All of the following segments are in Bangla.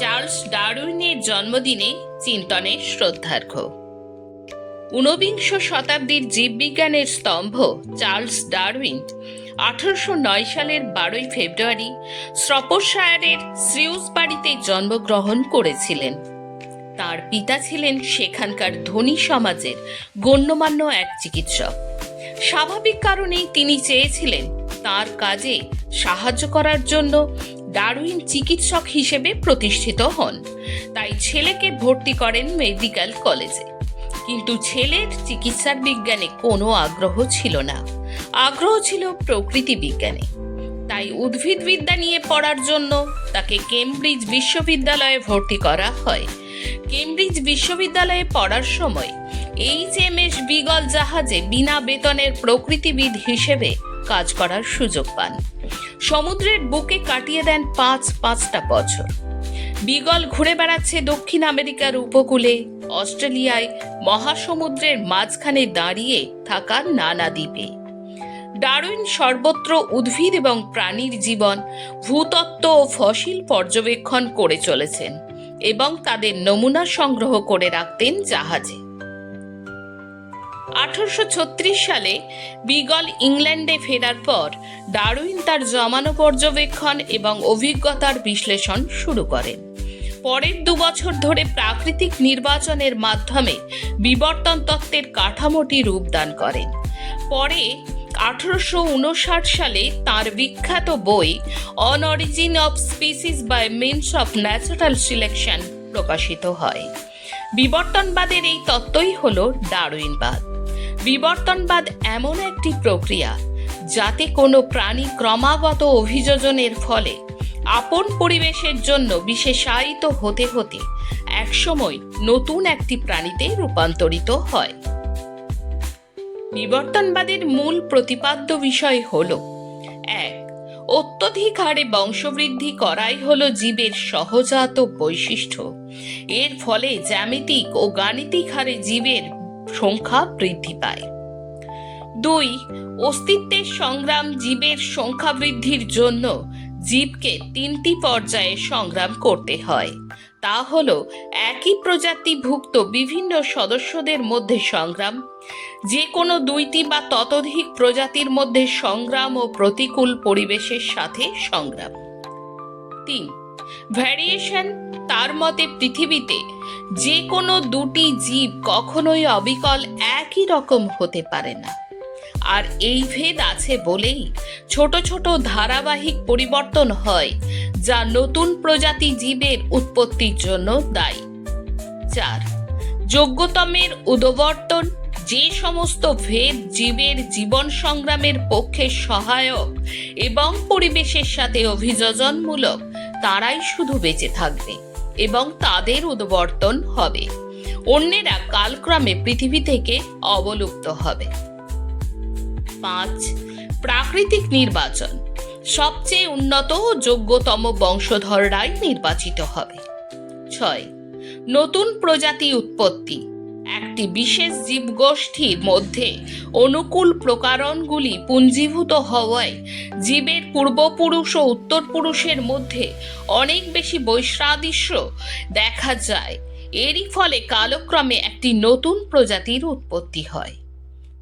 চার্লস ডারউইনের জন্মদিনে চিন্তনে শ্রদ্ধার্ঘ ঊনবিংশ শতাব্দীর জীববিজ্ঞানের স্তম্ভ চার্লস ডারউইন আঠারোশো নয় সালের বারোই ফেব্রুয়ারি স্রপশায়ারের শ্রিউস বাড়িতে জন্মগ্রহণ করেছিলেন। তার পিতা ছিলেন সেখানকার ধনী সমাজের গণ্যমান্য এক চিকিৎসক। স্বাভাবিক কারণেই তিনি চেয়েছিলেন তার কাজে সাহায্য করার জন্য ডারউইন চিকিৎসক হিসেবে প্রতিষ্ঠিত হন। তাই ছেলেকে ভর্তি করেন মেডিকেল কলেজে। কিন্তু ছেলের চিকিৎসার বিজ্ঞানে কোনো আগ্রহ ছিল না। আগ্রহ ছিল প্রকৃতি বিজ্ঞানে। তাই উদ্ভিদবিদ্যা নিয়ে পড়ার জন্য তাকে কেমব্রিজ বিশ্ববিদ্যালয়ে ভর্তি করা হয়। কেমব্রিজ বিশ্ববিদ্যালয়ে পড়ার সময় এইচ এম এস বিগল জাহাজে বিনা বেতনের প্রকৃতিবিদ হিসেবে কাজ করার সুযোগ পান। সমুদ্রের বুকে কাটিয়ে দেন পাঁচ পাঁচটা বছর। বিগল ঘুরে বেড়াচ্ছে দক্ষিণ আমেরিকার উপকূলে, অস্ট্রেলিয়ায় মহাসমুদ্রের মাঝখানে দাঁড়িয়ে থাকা নানা দ্বীপে। ডারউইন সর্বত্র উদ্ভিদ এবং প্রাণীর জীবন, ভূতত্ত্ব ও ফসিল পর্যবেক্ষণ করে চলেছেন এবং তাদের নমুনা সংগ্রহ করে রাখতেন জাহাজে। আঠারোশো ছত্রিশ সালে বিগল ইংল্যান্ডে ফেরার পর ডারউইন তার জমানো পর্যবেক্ষণ এবং অভিজ্ঞতার বিশ্লেষণ শুরু করেন পরের দু বছর ধরে প্রাকৃতিক নির্বাচনের মাধ্যমে বিবর্তন তত্ত্বের কাঠামোটি রূপদান করেন। পরে আঠারোশো উনষাট সালে তার বিখ্যাত বই on origin of species by means of natural selection প্রকাশিত হয়। বিবর্তনবাদের এই তত্ত্বই হল ডারউইনবাদ। বিবর্তনবাদ এমন একটি প্রক্রিয়া যাতে কোনো প্রাণী ক্রমাগত অভিযোজনের ফলে আপন পরিবেশের জন্য বিশেষায়িত হতে হতে একসময় নতুন একটি প্রাণীতে রূপান্তরিত হয়। বিবর্তনবাদের মূল প্রতিপাদ্য বিষয় হল, এক অত্যধিক হারে বংশবৃদ্ধি করাই হল জীবের সহজাত বৈশিষ্ট্য। এর ফলে জ্যামিতিক ও গাণিতিক হারে জীবের সংখ্যা বৃদ্ধি পায়। দুই, অস্তিত্বের সংগ্রাম জীবের সংখ্যা বৃদ্ধির জন্য জীবকে তিনটি পর্যায়ে সংগ্রাম করতে হয়। তা হল, একই প্রজাতিভুক্ত বিভিন্ন সদস্যদের মধ্যে সংগ্রাম যে কোনো দুইটি বা ততোধিক প্রজাতির মধ্যে সংগ্রাম ও প্রতিকূল পরিবেশের সাথে সংগ্রাম। তিন ভ্যারিয়েশন তার মতে পৃথিবীতে যে কোনো দুটি জীব কখনোই অবিকল একই রকম হতে পারে না। আর এই ভেদ আছে বলেই ছোট ছোট ধারাবাহিক পরিবর্তন হয়, যা নতুন প্রজাতি জীবের উৎপত্তির জন্য দায়ী। চার, যোগ্যতমের উদবর্তন, যে সমস্ত ভেদ জীবের জীবন সংগ্রামের পক্ষে সহায়ক এবং পরিবেশের সাথে অভিযোজনমূলক। তারাই শুধু বেঁচে থাকবে এবং তাদের উদ্বর্তন হবে। অন্যেরা কালক্রমে পৃথিবী থেকে অবলুপ্ত হবে। পাঁচ, প্রাকৃতিক নির্বাচন। সবচেয়ে উন্নত ও যোগ্যতম বংশধররাই নির্বাচিত হবে। ছয়, নতুন প্রজাতি উৎপত্তি। একটি বিশেষ জীবগোষ্ঠীর মধ্যে অনুকূল প্রকারণগুলি পুঞ্জীভূত হওয়ায় জীবের পূর্বপুরুষ ও উত্তরপুরুষের মধ্যে অনেক বেশি বৈশ্রাদৃশ্য দেখা যায়। এরই ফলে কালক্রমে একটি নতুন প্রজাতির উৎপত্তি হয়।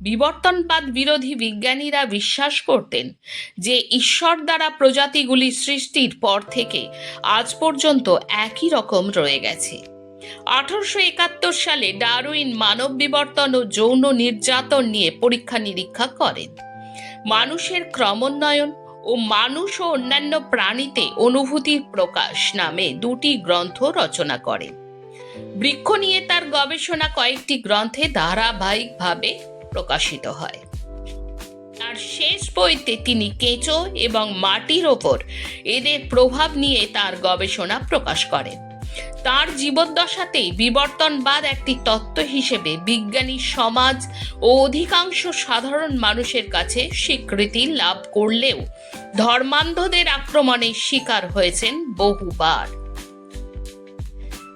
বিবর্তনবাদ বিরোধী বিজ্ঞানীরা বিশ্বাস করতেন যে ঈশ্বর দ্বারা প্রজাতিগুলি সৃষ্টির পর থেকে আজ পর্যন্ত একই রকম রয়ে গেছে। আঠারোশো একাত্তর সালে ডারউইন মানব বিবর্তন ও যৌন নির্যাতন নিয়ে পরীক্ষা নিরীক্ষা করেন। মানুষের ক্রমোন্নয়ন ও মানুষ ও অন্যান্য প্রাণীতে অনুভূতির প্রকাশ নামে দুটি গ্রন্থ রচনা করেন। বৃক্ষ নিয়ে তার গবেষণা কয়েকটি গ্রন্থে ধারাবাহিকভাবে প্রকাশিত হয়। তার শেষ বইতে তিনি কেঁচো এবং মাটির ওপর এদের প্রভাব নিয়ে তার গবেষণা প্রকাশ করেন। তার জীবদ্দশাতেই বিবর্তনবাদ একটি তত্ত্ব হিসেবে বিজ্ঞানী, সমাজ ও অধিকাংশ সাধারণ মানুষের কাছে স্বীকৃতি লাভ করলেও ধর্মান্ধদের আক্রমণের শিকার হয়েছেন বহুবার।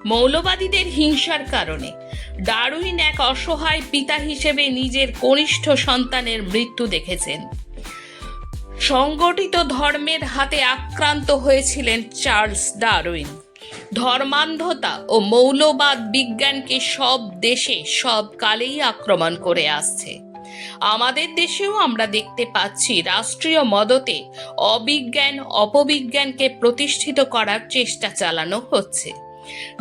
মৌলবাদীদের হিংসার কারণে ডারউইন এক অসহায় পিতা হিসেবে নিজের কনিষ্ঠ সন্তানের মৃত্যু দেখেছেন। সংগঠিত ধর্মের হাতে আক্রান্ত হয়েছিলেন চার্লস ডারউইন। ধর্মান্ধতা ও মৌলবাদ বিজ্ঞানকে সব দেশে, সব কালেই আক্রমণ করে আসছে। আমাদের দেশেও আমরা দেখতে পাচ্ছি রাষ্ট্রীয় মদতে অবিজ্ঞান, অপবিজ্ঞানকে প্রতিষ্ঠিত করার চেষ্টা চালানো হচ্ছে।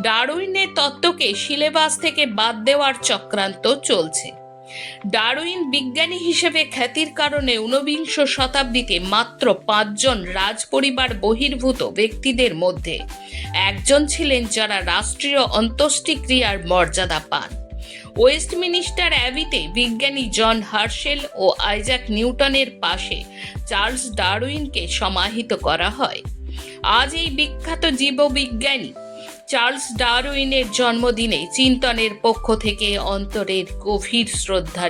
ডারউইনের তত্ত্বকে সিলেবাস থেকে বাদ দেওয়ার চক্রান্ত চলছে। ডারউইন বিজ্ঞানী হিসেবে খ্যাতির কারণে ঊনবিংশ শতাব্দীতে মাত্র পাঁচজন রাজপরিবার বহির্ভূত ব্যক্তিদের মধ্যে একজন ছিলেন যারা রাষ্ট্রীয় অন্ত্যেষ্টিক্রিয়ার মর্যাদা পান। ওয়েস্টমিনিস্টার অ্যাবিতে বিজ্ঞানী জন হার্শেল ও আইজাক নিউটনের পাশে চার্লস ডারউইনকে সমাহিত করা হয়। আজ এই বিখ্যাত জীববিজ্ঞানী চার্লস ডারউইনের জন্মদিনে চিন্তনের পক্ষ থেকে অন্তরের গভীর শ্রদ্ধা